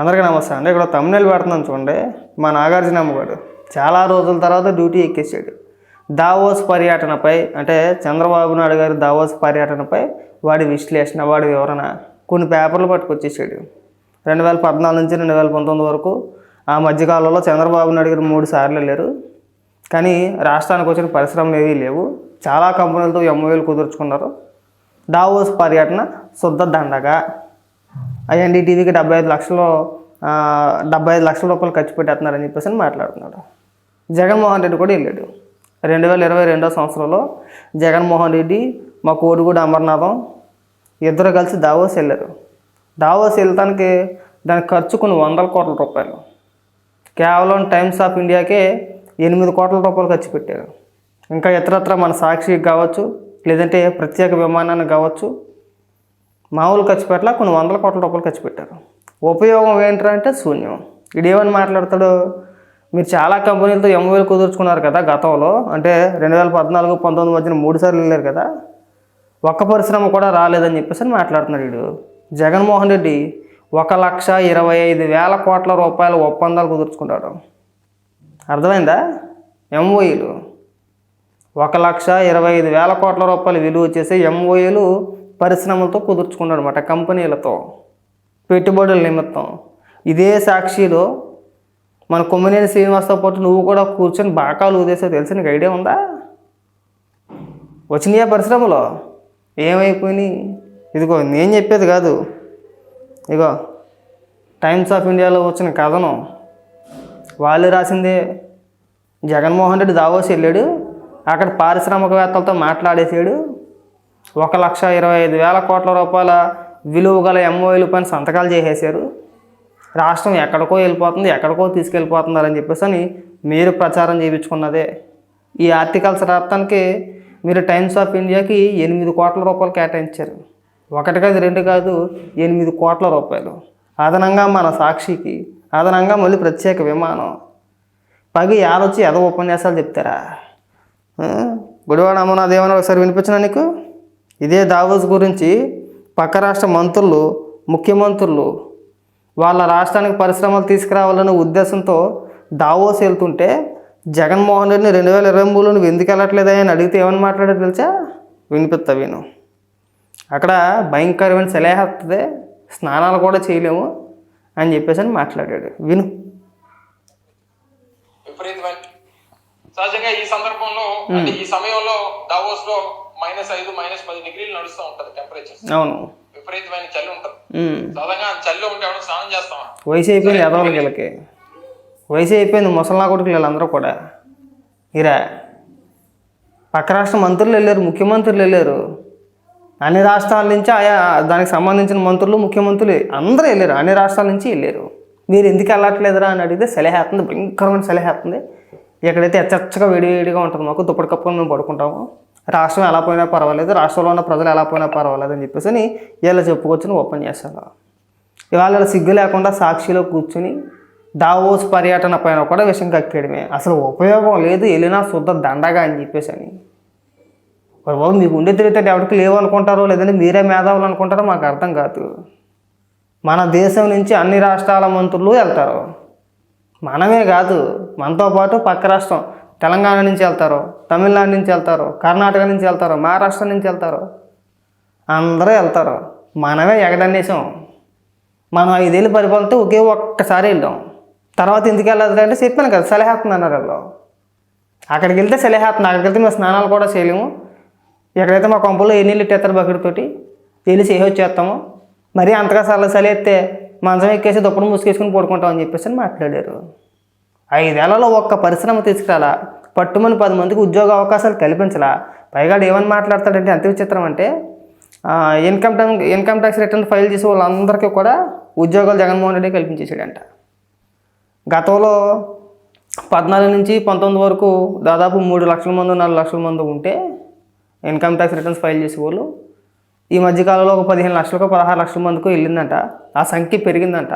అందరికీ నమస్తే అండి ఇక్కడ తమిళ పెడుతున్నాను చూడండి. మా నాగార్జున అమ్మగారు చాలా రోజుల తర్వాత డ్యూటీ ఎక్కేసాడు. దావోస్ పర్యటనపై అంటే చంద్రబాబు నాయుడు గారి దావోస్ పర్యటనపై వాడి విశ్లేషణ వాడి వివరణ కొన్ని పేపర్లు పట్టుకొచ్చేసాడు. రెండు వేల పద్నాలుగు నుంచి రెండు వేల పంతొమ్మిది వరకు ఆ మధ్యకాలంలో చంద్రబాబు నాయుడు గారు మూడు సార్లు వెళ్ళారు. కానీ రాష్ట్రానికి వచ్చిన పరిశ్రమలు ఏవీ లేవు. చాలా కంపెనీలతో ఎంఓఏలు కుదుర్చుకున్నారు. దావోస్ పర్యటన శుద్ధ దండగా. ఐఎన్డీటీవీకి డెబ్బై ఐదు లక్షలు డెబ్బై ఐదు లక్షల రూపాయలు ఖర్చు పెట్టేస్తున్నారని చెప్పేసి అని మాట్లాడుతున్నాడు. జగన్మోహన్ రెడ్డి కూడా వెళ్ళాడు. రెండు వేల ఇరవై రెండో సంవత్సరంలో జగన్మోహన్ రెడ్డి మా కోడిగూడ అమర్నాథం ఇద్దరు కలిసి దావోస్ వెళ్ళారు. దావోస్ వెళ్తానికి దానికి ఖర్చు కొన్ని వందల కోట్ల రూపాయలు. కేవలం టైమ్స్ ఆఫ్ ఇండియాకే ఎనిమిది కోట్ల రూపాయలు ఖర్చు పెట్టారు. ఇంకా ఇతరత్ర మన సాక్షికి కావచ్చు లేదంటే ప్రత్యేక విమానానికి కావచ్చు మామూలు ఖర్చు పెట్టలా కొన్ని వందల కోట్ల రూపాయలు ఖర్చు పెట్టారు. ఉపయోగం ఏంటంటే అంటే శూన్యం ఇడేమని మాట్లాడతాడు? మీరు చాలా కంపెనీలతో ఎంఓఏలు కుదుర్చుకున్నారు కదా గతంలో. అంటే రెండు వేల పద్నాలుగు పంతొమ్మిది మధ్యన మూడు సార్లు వెళ్ళారు కదా. ఒక్క పరిశ్రమ కూడా రాలేదని చెప్పేసి అని మాట్లాడుతున్నాడు వీడు జగన్మోహన్ రెడ్డి ఒక లక్ష ఇరవై ఐదు వేల కోట్ల రూపాయల ఒప్పందాలు కుదుర్చుకుంటాడు అర్థమైందా? ఎంఓఈలు. ఒక లక్ష ఇరవై ఐదు వేల కోట్ల రూపాయలు విలువ చేసే ఎంఓఈలు పరిశ్రమలతో కుదుర్చుకున్నాడు అనమాట కంపెనీలతో. పెట్టుబడుల నిమిత్తం. ఇదే సాక్షిలో మన కొమ్మినేని శ్రీనివాస్తో పాటు నువ్వు కూడా కూర్చొని బాకాలు ఊదేసో తెలిసి నీకు ఐడియా ఉందా? వచ్చినాయా పరిశ్రమలో? ఏమైపోయినాయి? ఇదిగో నేను చెప్పేది కాదు. ఇగో టైమ్స్ ఆఫ్ ఇండియాలో వచ్చిన కథనం. వాళ్ళు రాసిందే జగన్మోహన్ రెడ్డి దావోస్ వెళ్ళాడు అక్కడ పారిశ్రామికవేత్తలతో మాట్లాడేసాడు. ఒక లక్ష ఇరవై ఐదు వేల కోట్ల రూపాయల విలువ గల ఎంఓఏలు పైన సంతకాలు చేసేసారు రాష్ట్రం ఎక్కడికో వెళ్ళిపోతుంది ఎక్కడికో తీసుకెళ్ళిపోతున్నారని చెప్పేసి అని మీరు ప్రచారం చేయించుకున్నదే. ఈ ఆర్టికల్స్ రాష్ట్రానికి మీరు టైమ్స్ ఆఫ్ ఇండియాకి ఎనిమిది కోట్ల రూపాయలు కేటాయించారు. ఒకటి కాదు రెండు కాదు ఎనిమిది కోట్ల రూపాయలు. అదనంగా మన సాక్షికి అదనంగా మళ్ళీ ప్రత్యేక విమానం. పగి యాదొచ్చి ఏదో ఉపన్యాసాలు చెప్తారా? గుడివాడ అమ్మనాథ్ ఏమన్నా ఒకసారి వినిపించిన నీకు? ఇదే దావోస్ గురించి పక్క రాష్ట్ర మంత్రులు ముఖ్యమంత్రులు వాళ్ళ రాష్ట్రానికి పరిశ్రమలు తీసుకురావాలనే ఉద్దేశంతో దావోస్ వెళ్తుంటే జగన్మోహన్ రెడ్డిని రెండు వేల ఇరవై మూడులో నువ్వు ఎందుకు వెళ్ళట్లేదా అని అడిగితే ఏమని మాట్లాడారు తెలుసా? వినిపిస్తా విను. అక్కడ భయంకరమైన సెలహేస్తుంది స్నానాలు కూడా చేయలేము అని చెప్పేసి అని మాట్లాడాడు. విను. సహజంగా ఈ సందర్భంలో ఈ సమయంలో దావోస్లో మైనస్ ఐదు మైనస్ పది డిగ్రీలు నడుస్తూ ఉంటది టెంపరేచర్ అవును. విపరీతమైన చలి ఉంటది. సాధారణంగా చలిలో ఉంటే ఎవరైనా స్నానం చేస్తామా? వయసు అయిపోయింది ఎదవలకి వీళ్ళకి. వయసు అయిపోయింది ముసలా కొడుకులు వీళ్ళందరూ కూడా. ఇరా పక్క రాష్ట్ర మంత్రులు వెళ్ళారు ముఖ్యమంత్రులు వెళ్ళారు. అన్ని రాష్ట్రాల నుంచి ఆయా దానికి సంబంధించిన మంత్రులు ముఖ్యమంత్రులు అందరూ వెళ్ళారు. అన్ని రాష్ట్రాల నుంచి వెళ్ళారు. మీరు ఎందుకు వెళ్ళట్లేదురా అని అడిగితే సెలహేస్తుంది భయంకరమైన సెలహేస్తుంది ఎక్కడైతే ఎచ్చచ్చగా వేడివేడిగా ఉంటుంది మాకు దుప్పటి కప్పుకొని మేము పడుకుంటాము. రాష్ట్రం ఎలా పోయినా పర్వాలేదు రాష్ట్రంలో ఉన్న ప్రజలు ఎలా పోయినా పర్వాలేదు అని చెప్పేసి అని వీళ్ళు చెప్పుకొచ్చిన ఓపెన్ చేస్తారు ఇవాళ ఇలా సిగ్గు లేకుండా సాక్షిలో కూర్చుని దావోస్ పర్యటన పైన కూడా విషయం కక్కేయడమే. అసలు ఉపయోగం లేదు వెళ్ళినా శుద్ధ దండగా అని చెప్పేసి అని. బాబు మీకు ఉండే తిరిగితే ఎవరికి లేవు అనుకుంటారో లేదంటే మీరే మేధావులు అనుకుంటారో మాకు అర్థం కాదు. మన దేశం నుంచి అన్ని రాష్ట్రాల మంత్రులు వెళ్తారు. మనమే కాదు మనతో పాటు పక్క రాష్ట్రం తెలంగాణ నుంచి వెళ్తారు తమిళనాడు నుంచి వెళ్తారు కర్ణాటక నుంచి వెళ్తారు మహారాష్ట్ర నుంచి వెళ్తారు అందరూ వెళ్తారు. మనమే ఎగదన్నేసాం. మనం ఐదేళ్ళు పరిపాలనతో ఒకే ఒక్కసారి వెళ్ళాం. తర్వాత ఎందుకు వెళ్ళదు అంటే చెప్పాను కదా సలహేస్తుంది అన్నారు వాళ్ళు. అక్కడికి వెళ్తే సలహేస్తుంది అక్కడికి వెళ్తే మేము స్నానాలు కూడా చేయలేము. ఎక్కడైతే మా కొంపలో ఎన్ని నీళ్ళు ఇట్టేస్తారు బకెట్తోటి వెళ్ళి చేసి మరీ అంతగా సల సలేస్తే మంచం ఎక్కేసి దుప్పటి ముసుకేసుకుని పడుకుంటాం అని చెప్పేసి మాట్లాడారు. ఐదేళ్ళలో ఒక్క పరిశ్రమ తీసుకురాలా? పట్టుమని పది మందికి ఉద్యోగ అవకాశాలు కల్పించలా? పైగా ఏమని మాట్లాడతాడంటే ఎంత విచిత్రం అంటే income tax income tax return file చేసే వాళ్ళందరికీ కూడా ఉద్యోగాలు జగన్మోహన్ రెడ్డి కల్పించేసాడంట గతంలో పద్నాలుగు నుంచి పంతొమ్మిది వరకు దాదాపు మూడు లక్షల మంది నాలుగు లక్షల మంది ఉంటే ఇన్కమ్ ట్యాక్స్ రిటర్న్స్ ఫైల్ చేసేవాళ్ళు ఈ మధ్యకాలంలో ఒక పదిహేను లక్షలకు పదహారు లక్షల మందికి వెళ్ళిందంట. ఆ సంఖ్య పెరిగిందంట.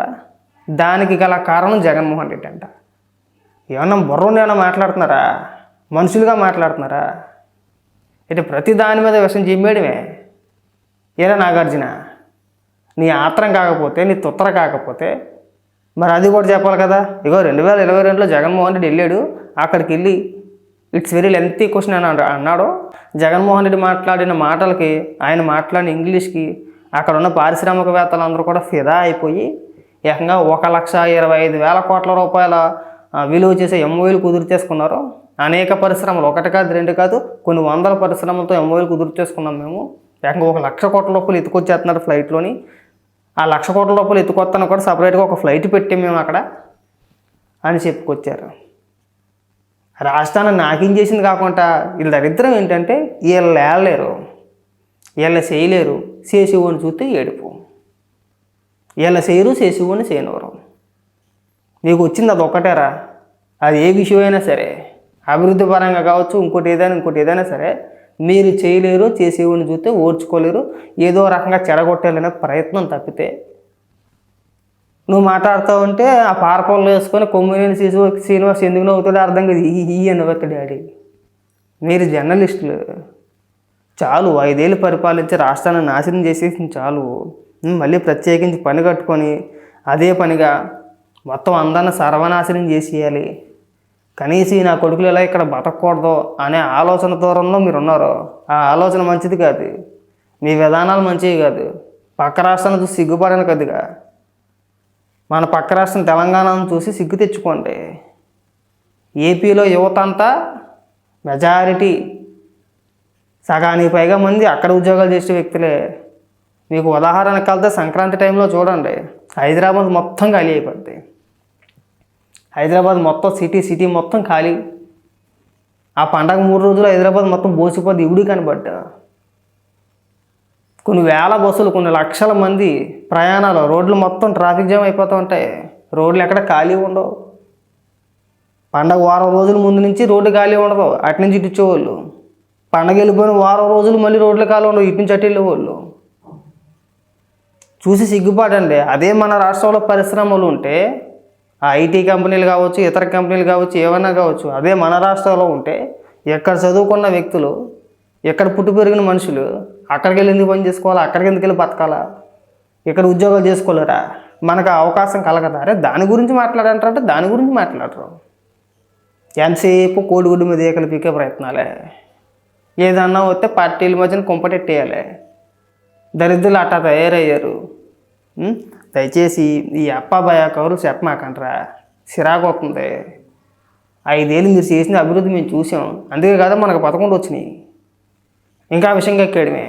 దానికి గల కారణం జగన్మోహన్ రెడ్డి అంట. ఏమన్నా బుర్రని ఏమన్నా మాట్లాడుతున్నారా? మనుషులుగా మాట్లాడుతున్నారా? ఇటు ప్రతి దాని మీద విషయం చెప్పేయడమే ఏరా నాగార్జున? నీ ఆత్రం కాకపోతే నీ తుత్తర కాకపోతే మరి అది కూడా చెప్పాలి కదా. ఇగో రెండు వేల ఇరవై రెండులో జగన్మోహన్ రెడ్డి వెళ్ళాడు. అక్కడికి వెళ్ళి ఇట్స్ వెరీ లెంతీ క్వశ్చన్ అని అన్నాడు. జగన్మోహన్ రెడ్డి మాట్లాడిన మాటలకి ఆయన మాట్లాడిన ఇంగ్లీష్కి అక్కడ ఉన్న పారిశ్రామికవేత్తలు అందరూ కూడా ఫిదా అయిపోయి ఏకంగా ఒక లక్ష ఇరవై ఐదు వేల కోట్ల రూపాయల విలువ చేసే ఎంఓఎలు కుదురు చేసుకున్నారు అనేక పరిశ్రమలు ఒకటి కాదు రెండు కాదు కొన్ని వందల పరిశ్రమలతో ఎంఓఎలు కుదురు చేసుకున్నాం మేము. ఏకంగా ఒక లక్ష కోట్ల రూపాయలు ఎత్తుకొచ్చేస్తున్నారు ఫ్లైట్లోని. ఆ లక్ష కోట్ల రూపాయలు ఎత్తుకొస్తాను కూడా సపరేట్గా ఒక ఫ్లైట్ పెట్టాం మేము అక్కడ అని చెప్పుకొచ్చారు. రాష్ట్రాన్ని నాకేం చేసింది కాకుండా వీళ్ళ దరిద్రం ఏంటంటే వీళ్ళు లేలేరు వీళ్ళు చేయలేరు. చేసేవాడిని చూస్తే ఏడుపు. వీళ్ళు చేయరు చేసేవాడిని చేయనివ్వరు. నీకు వచ్చింది అది ఒక్కటేరా. అది ఏ విషయమైనా సరే అభివృద్ధి పరంగా కావచ్చు ఇంకోటి ఏదైనా ఇంకోటి ఏదైనా సరే మీరు చేయలేరు చేసేవాడిని చూస్తే ఓర్చుకోలేరు ఏదో రకంగా చెడగొట్టాలనే ప్రయత్నం తప్పితే. నువ్వు మాట్లాడుతూ ఉంటే ఆ పారపళ్ళు వేసుకొని కొమ్మినేని శిశు శ్రీనివాస్ ఎందుకు నవ్వుతాడో అర్థం కాదు. ఈ ఈ అని డాడీ. మీరు జర్నలిస్టులు. చాలు ఐదేళ్ళు పరిపాలించి రాష్ట్రాన్ని నాశనం చేసేసింది చాలు. మళ్ళీ ప్రత్యేకించి పని కట్టుకొని అదే పనిగా మొత్తం అందరిని సర్వనాశనం చేసేయాలి. కనీసం నా కొడుకులు ఇలా ఇక్కడ బతకూడదు అనే ఆలోచన దూరంలో మీరు ఉన్నారు ఆ ఆలోచన మంచిది కాదు. మీ విధానాలు మంచివి కాదు. పక్క రాష్ట్రాన్ని చూసి సిగ్గుపడను కదిగా. మన పక్క రాష్ట్రం తెలంగాణను చూసి సిగ్గు తెచ్చుకోండి. ఏపీలో యువత అంతా మెజారిటీ సగానికి పైగా మంది అక్కడ ఉద్యోగాలు చేసే వ్యక్తులే. మీకు ఉదాహరణకు కలితే సంక్రాంతి టైంలో చూడండి. హైదరాబాద్ మొత్తం ఖాళీ అయిపోద్ది. హైదరాబాద్ మొత్తం సిటీ సిటీ మొత్తం ఖాళీ. ఆ పండగ మూడు రోజులు హైదరాబాద్ మొత్తం బోసిపోద్ది ఇవిడి కనబడ్డా. కొన్ని వేల బస్సులు కొన్ని లక్షల మంది ప్రయాణాలు రోడ్లు మొత్తం ట్రాఫిక్ జామ్ అయిపోతూ ఉంటాయి. రోడ్లు ఎక్కడ ఖాళీ ఉండవు. పండగ వారం రోజుల ముందు నుంచి రోడ్డు ఖాళీ ఉండదు అటు నుంచి ఇటు పండగ వెళ్ళిపోయిన వారం రోజులు మళ్ళీ రోడ్లు ఖాళీ ఉండవు. ఇటు నుంచి అటు వెళ్ళేవాళ్ళు. చూసి సిగ్గుపాటండి అదే మన రాష్ట్రంలో పరిశ్రమలు ఉంటే ఐటీ కంపెనీలు కావచ్చు ఇతర కంపెనీలు కావచ్చు ఏమైనా కావచ్చు అదే మన రాష్ట్రంలో ఉంటే ఎక్కడ చదువుకున్న వ్యక్తులు ఎక్కడ పుట్టి పెరిగిన మనుషులు అక్కడికి వెళ్ళి ఎందుకు పని చేసుకోవాలా అక్కడికి ఎందుకు వెళ్ళి బతకాలా ఇక్కడ ఉద్యోగాలు చేసుకోలేరా మనకు అవకాశం కలగదా? అరే దాని గురించి మాట్లాడంటారంటే దాని గురించి మాట్లాడరు. ఎంతసేపు కోడిగుడ్డు మీద ఏకలు పీకే ప్రయత్నాలే. ఏదన్నా వస్తే పార్టీల మధ్యన కుంపటెట్టేయాలి దరిద్రులు అట్టా తయారయ్యారు. దయచేసి ఈ అప్పాబాయ కౌరు చెప్పమాకంట్రా సిరాకు వస్తుంది. ఐదేళ్ళు మీరు చేసిన అభివృద్ధి మేము చూసాం అందుకే కదా మనకు పదకొండు వచ్చినాయి. ఇంకా విషయంగా ఎక్కాడమే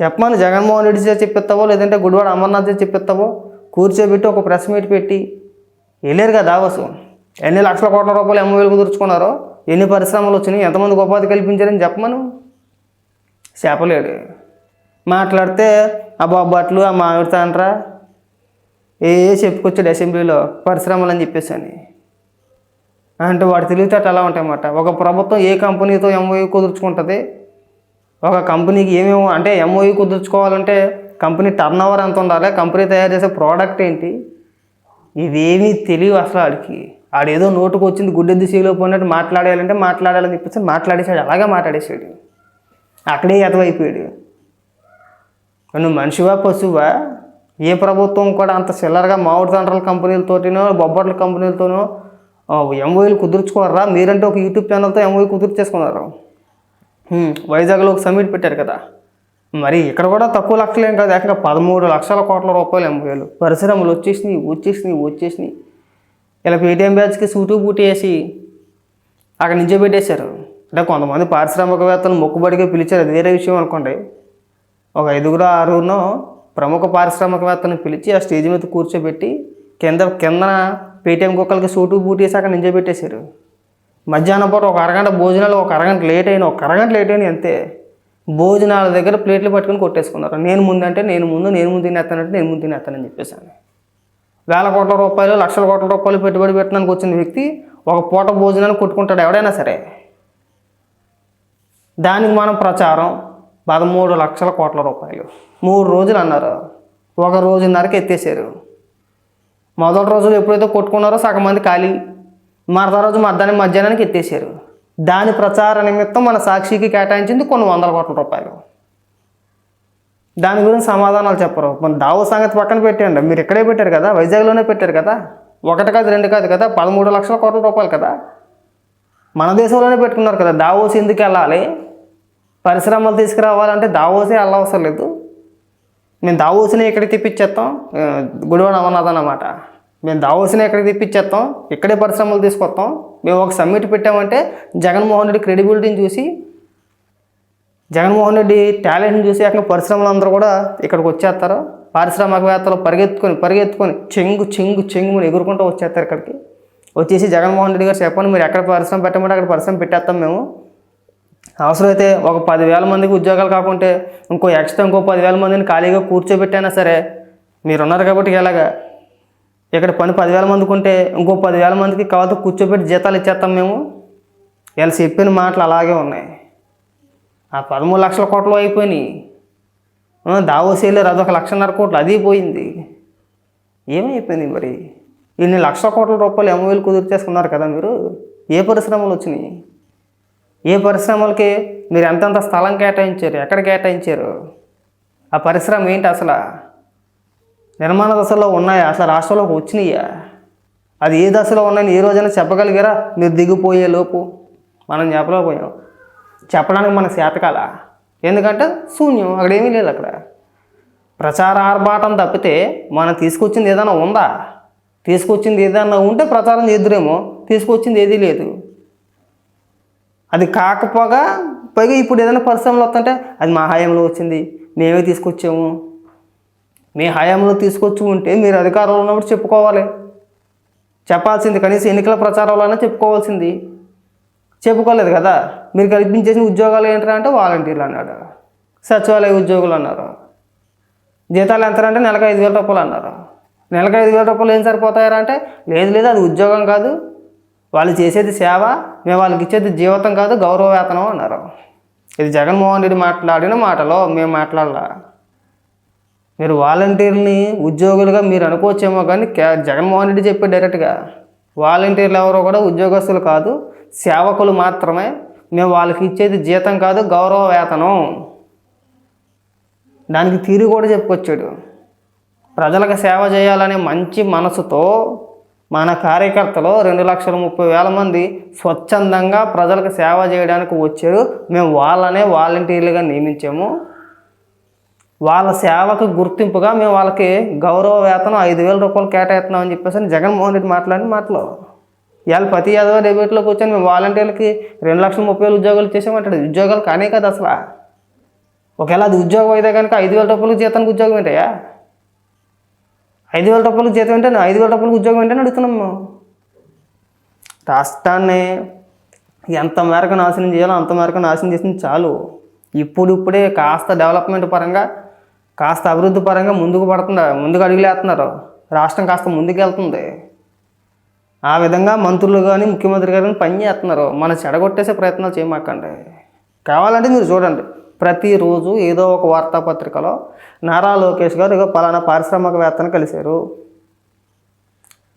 చెప్పమని జగన్మోహన్ రెడ్డి చేత చెప్పిస్తావో లేదంటే గుడివాడ అమర్నాథ్ చేత చెప్పిస్తావో కూర్చోబెట్టి ఒక ప్రెస్ మీట్ పెట్టి వెళ్ళారు కదా దావసు. ఎన్ని లక్షల కోట్ల రూపాయలు ఎంఓఏలు కుదుర్చుకున్నారో ఎన్ని పరిశ్రమలు వచ్చినాయి ఎంతమందికి ఉపాధి కల్పించారని చెప్పమను. చెప్పలేడు. మాట్లాడితే ఆ బొబ్బట్లు ఆ మామిడి తండ్రా. ఏ చెప్పుకొచ్చాడు అసెంబ్లీలో? పరిశ్రమలు అని చెప్పేసి అని. అంటే వాడు తెలివితేట అలా ఉంటాయన్నమాట. ఒక ప్రభుత్వం ఏ కంపెనీతో ఎంఓయూ కుదుర్చుకుంటుంది? ఒక కంపెనీకి ఏమేమో అంటే ఎంఓయూ కుదుర్చుకోవాలంటే కంపెనీ టర్న్ ఓవర్ ఎంత ఉండాలి? కంపెనీ తయారు చేసే ప్రోడక్ట్ ఏంటి? ఇవేమీ తెలియవు అసలు ఆడికి. ఆడేదో నోటుకు వచ్చింది గుడ్డెద్దు సీలో పోయినట్టు మాట్లాడేయాలంటే మాట్లాడాలని చెప్పేసి మాట్లాడేశాడు. అలాగే మాట్లాడేసాడు అక్కడే ఎతవైపోయాడు నువ్వు మనిషివా పశువా? ఏ ప్రభుత్వం కూడా అంత చిల్లరగా మామిడి తండ్రుల కంపెనీలతోటినో బొబ్బట్ల కంపెనీలతోనో ఎంఓఈలు కుదుర్చుకోరా మీరంటే ఒక యూట్యూబ్ ఛానల్తో ఎంఓఈ కుదుర్చేసుకున్నారు వైజాగ్లో ఒక సమ్మిట్ పెట్టారు కదా. మరి ఇక్కడ కూడా తక్కువ లక్షలేం కాదు. ఏకంగా పదమూడు లక్షల కోట్ల రూపాయలు ఎంఓఈలు. పరిశ్రమలు వచ్చేసినాయి వచ్చేసినాయి వచ్చేసినాయి. ఇలా పేటీఎం బ్యాచ్కి సూటు బూటి వేసి అక్కడ నుంచే పెట్టేశారు అంటే కొంతమంది పారిశ్రామికవేత్తలు మొక్కుబడిగా పిలిచారు. అది వేరే విషయం అనుకోండి. ఒక ఐదుగురు ఆరుగురును ప్రముఖ పారిశ్రామికవేత్తను పిలిచి ఆ స్టేజ్ మీద కూర్చోబెట్టి కింద కిందన పేటీఎం కుక్కలకి సూటు బూట్ వేసి అక్కడ నించోబెట్టేశారు. మధ్యాహ్నం పూట ఒక అరగంట భోజనాలు ఒక అరగంట లేట్ అయిన ఒక అరగంట లేట్ అయిన అంతే. భోజనాల దగ్గర ప్లేట్లు పట్టుకొని కొట్టేసుకున్నారు. నేను ముందంటే నేను ముందు నేను ముందు తినేస్తానంటే నేను ముందు తినేస్తానని చెప్పేసాను వేల కోట్ల రూపాయలు లక్షల కోట్ల రూపాయలు పెట్టుబడి పెట్టడానికి వచ్చిన వ్యక్తి ఒక పూట భోజనాన్ని కొట్టుకుంటాడు ఎవడైనా సరే. దానికి మనం ప్రచారం పదమూడు లక్షల కోట్ల రూపాయలు. మూడు రోజులు అన్నారు. ఒక రోజున్నరకి ఎత్తేసారు. మొదటి రోజులు ఎప్పుడైతే కొట్టుకున్నారో సగం మంది ఖాళీ. మరదా రోజు మధ్యాహ్నం మధ్యాహ్నానికి ఎత్తేసారు. దాని ప్రచార నిమిత్తం మన సాక్షికి కేటాయించింది కొన్ని వందల కోట్ల రూపాయలు. దాని గురించి సమాధానాలు చెప్పరు. మన దావో సంగతి పక్కన పెట్టండి మీరు ఇక్కడే పెట్టారు కదా వైజాగ్లోనే పెట్టారు కదా. ఒకటి కాదు రెండు కాదు కదా పదమూడు లక్షల కోట్ల రూపాయలు కదా. మన దేశంలోనే పెట్టుకున్నారు కదా దావోస్ ఎందుకు వెళ్ళాలి? పరిశ్రమలు తీసుకురావాలంటే దావోసే వెళ్ళవసరం లేదు. మేము దావోసుని ఇక్కడికి తెప్పించేస్తాం? గుడివాడ అమర్నాథ్ అన్నమాట. మేము దావోసుని ఎక్కడికి తెప్పించేస్తాం? ఇక్కడే పరిశ్రమలు తీసుకొస్తాం. మేము ఒక సమ్మిట్ పెట్టామంటే జగన్మోహన్ రెడ్డి క్రెడిబిలిటీని చూసి జగన్మోహన్ రెడ్డి టాలెంట్ని చూసి అక్కడ పరిశ్రమలు అందరూ కూడా ఇక్కడికి వచ్చేస్తారు. పారిశ్రామికవేత్తలు పరిగెత్తుకొని పరిగెత్తుకొని చెంగు చెంగు చెంగు ఎగురుకుంటూ వచ్చేస్తారు ఇక్కడికి. వచ్చేసి జగన్మోహన్ రెడ్డి గారు చెప్పండి మీరు ఎక్కడ పరిశ్రమ పెట్టమంటే అక్కడ పరిశ్రమ పెట్టేస్తాం మేము. అవసరమైతే ఒక పదివేల మందికి ఉద్యోగాలు కాకుంటే ఇంకో ఎక్స్ట్రా ఇంకో పదివేల మందిని ఖాళీగా కూర్చోబెట్టైనా సరే మీరున్నారు కాబట్టి ఎలాగా ఇక్కడ పని పదివేల మందికి ఉంటే ఇంకో పదివేల మందికి కావాలతో కూర్చోబెట్టి జీతాలు ఇచ్చేస్తాం మేము. వీళ్ళు చెప్పిన మాటలు అలాగే ఉన్నాయి. ఆ పదమూడు లక్షల కోట్లు అయిపోయినాయి. ఆ, అదొక లక్షన్నర కోట్లు. అది పోయింది. ఏమైపోయింది మరి? ఇన్ని లక్షల కోట్ల రూపాయలు ఎంఓఏలు కుదురు చేసుకున్నారు కదా మీరు? ఏ పరిశ్రమలు వచ్చినాయి? ఏ పరిశ్రమలకి మీరు ఎంతెంత స్థలం కేటాయించారు ఎక్కడ కేటాయించారు? ఆ పరిశ్రమ ఏంటి అసలు? నిర్మాణ దశలో ఉన్నాయా? అసలు రాష్ట్రంలోకి వచ్చినాయా? అది ఏ దశలో ఉన్నాయని ఏ రోజైనా చెప్పగలిగారా? మీరు దిగిపోయే లోపు మనం చెప్పలేకపోయాం. చెప్పడానికి మన శాతకాల ఎందుకంటే శూన్యం అక్కడ ఏమీ లేదు అక్కడ. ప్రచార ఆర్భాటం తప్పితే మనం తీసుకొచ్చింది ఏదైనా ఉందా? తీసుకొచ్చింది ఏదైనా ఉంటే ప్రచారం చేద్దురేమో తీసుకొచ్చింది ఏదీ లేదు. అది కాకపోగా పైగా ఇప్పుడు ఏదైనా పరిశ్రమలు వస్తుంటే అది మా హయాంలో వచ్చింది మేమే తీసుకొచ్చాము. మీ హయాంలో తీసుకొచ్చి ఉంటే మీరు అధికారంలో ఉన్నప్పుడు చెప్పుకోవాలి. చెప్పాల్సింది కనీసం ఎన్నికల ప్రచారంలోనే చెప్పుకోవాల్సింది. చెప్పుకోలేదు కదా? మీరు కల్పించేసిన ఉద్యోగాలు ఏంటంటే అంటే వాలంటీర్లు అన్నాడు సచివాలయ ఉద్యోగులు అన్నారు. జీతాలు ఎంత అంటే నెలకు ఐదు వేల రూపాయలు అన్నారు. నెలకు ఐదు వేల రూపాయలు ఏం సరిపోతాయారంటే లేదు లేదు అది ఉద్యోగం కాదు. వాళ్ళు చేసేది సేవ మేము వాళ్ళకి ఇచ్చేది జీవితం కాదు గౌరవ వేతనం అన్నారు. ఇది జగన్మోహన్ రెడ్డి మాట్లాడిన మాటలో మేము మాట్లాడలా. మీరు వాలంటీర్ని ఉద్యోగులుగా మీరు అనుకోవచ్చేమో కానీ జగన్మోహన్ రెడ్డి చెప్పే డైరెక్ట్గా వాలంటీర్లు ఎవరో కూడా ఉద్యోగస్తులు కాదు సేవకులు మాత్రమే మేము వాళ్ళకి ఇచ్చేది జీతం కాదు గౌరవ వేతనం. దానికి తీరు కూడా చెప్పుకొచ్చాడు. ప్రజలకు సేవ చేయాలనే మంచి మనసుతో మన కార్యకర్తలు రెండు లక్షల ముప్పై వేల మంది స్వచ్ఛందంగా ప్రజలకు సేవ చేయడానికి వచ్చారు. మేము వాళ్ళనే వాలంటీర్లుగా నియమించాము. వాళ్ళ సేవకు గుర్తింపుగా మేము వాళ్ళకి గౌరవ వేతనం ఐదు వేల రూపాయలు కేటాయిస్తున్నామని చెప్పేసి జగన్మోహన్ రెడ్డి మాట్లాడిన మాటలు. ఇవాళ ప్రతి యాదవ డెబిట్లో కూర్చొని మేము వాలంటీర్లకి రెండు లక్షల ముప్పై వేలు ఉద్యోగాలు చేసామంటాడు. ఉద్యోగాలు కానే కదా అసలు. ఒకవేళ అది ఉద్యోగం అయితే కనుక ఐదు వేల రూపాయలకు జీతానికి ఉద్యోగం ఏంటయ్యా? ఐదు వేల రూపాయలకు జీతం ఏంటని? ఐదు వేల రూపాయలకు ఉద్యోగం ఏంటని అడుగుతున్నాం మేము. రాష్ట్రాన్ని ఎంత మేరకు నాశనం చేయాలో అంత మేరకు నాశనం చేసింది చాలు. ఇప్పుడు ఇప్పుడే కాస్త డెవలప్మెంట్ పరంగా కాస్త అభివృద్ధి పరంగా ముందుకు పడుతుంది ముందుకు అడుగులేస్తున్నారు. రాష్ట్రం కాస్త ముందుకు వెళ్తుంది ఆ విధంగా మంత్రులు కానీ ముఖ్యమంత్రి గారు కానీ పని చేస్తున్నారు. మన చెడగొట్టేసే ప్రయత్నాలు చేయమాకండి. కావాలంటే మీరు చూడండి. ప్రతిరోజు ఏదో ఒక వార్తాపత్రికలో నారా లోకేష్ గారు ఇక పలానా పారిశ్రామికవేత్తను కలిశారు.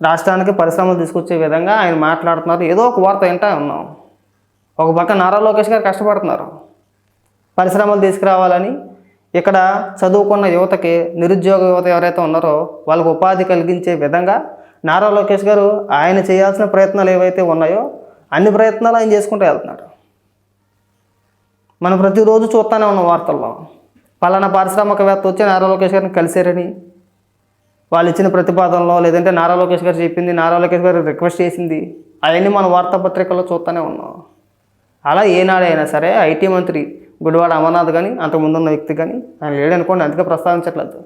రాష్ట్రానికి పరిశ్రమలు తీసుకొచ్చే విధంగా ఆయన మాట్లాడుతున్నారు. ఏదో ఒక వార్త వింటా ఉన్నాం. ఒక పక్క నారా లోకేష్ గారు కష్టపడుతున్నారు. పరిశ్రమలు తీసుకురావాలని ఇక్కడ చదువుకున్న యువతకి నిరుద్యోగ యువత ఎవరైతే ఉన్నారో వాళ్ళకు ఉపాధి కలిగించే విధంగా నారా లోకేష్ గారు ఆయన చేయాల్సిన ప్రయత్నాలు ఏవైతే ఉన్నాయో అన్ని ప్రయత్నాలు ఆయన చేసుకుంటూ వెళ్తున్నాడు మనం ప్రతిరోజు చూస్తూనే ఉన్నాం వార్తల్లో. పలానా పారిశ్రామికవేత్త వచ్చి నారా లోకేష్ గారిని కలిశారని వాళ్ళు ఇచ్చిన ప్రతిపాదనలో లేదంటే నారా లోకేష్ గారు చెప్పింది నారా లోకేష్ గారు రిక్వెస్ట్ చేసింది అవన్నీ మన వార్తాపత్రికల్లో చూస్తూనే ఉన్నాం. అలా ఏనాడైనా సరే ఐటీ మంత్రి గుడివాడ అమర్నాథ్ కానీ అంతకుముందు ఉన్న వ్యక్తి కానీ ఆయన లేడనుకోండి అందుకే ప్రస్తావించట్లేదు.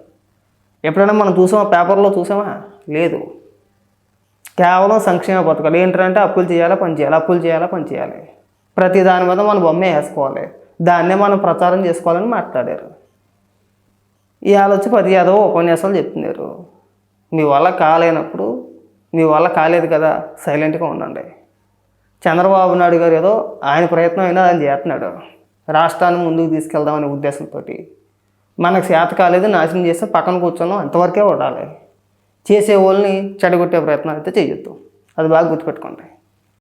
ఎప్పుడైనా మనం చూసామా? పేపర్లో చూసామా? లేదు. కేవలం సంక్షేమ పథకాలు. ఏంటంటే అప్పులు చేయాలా పని చేయాలి అప్పులు చేయాలా పని చేయాలి. ప్రతి దాని మీద మనం బొమ్మే వేసుకోవాలి. దాన్నే మనం ప్రచారం చేసుకోవాలని మాట్లాడారు. ఇవాళ వచ్చి పది యాదవ ఉపన్యాసాలు చెప్తున్నారు. మీ వల్ల కాలేనప్పుడు మీ వల్ల కాలేదు కదా సైలెంట్గా ఉండండి. చంద్రబాబు నాయుడు గారు ఏదో ఆయన ప్రయత్నం అయినా ఆయన చేస్తున్నాడు. రాష్ట్రాన్ని ముందుకు తీసుకెళ్దామనే ఉద్దేశంతో మనకు చేత కాలేదు నాశనం చేస్తే పక్కన కూర్చొని అంతవరకే ఉండాలి. చేసే వాళ్ళని చెడగొట్టే ప్రయత్నం అయితే చేయొద్దు. అది బాగా గుర్తుపెట్టుకోండి.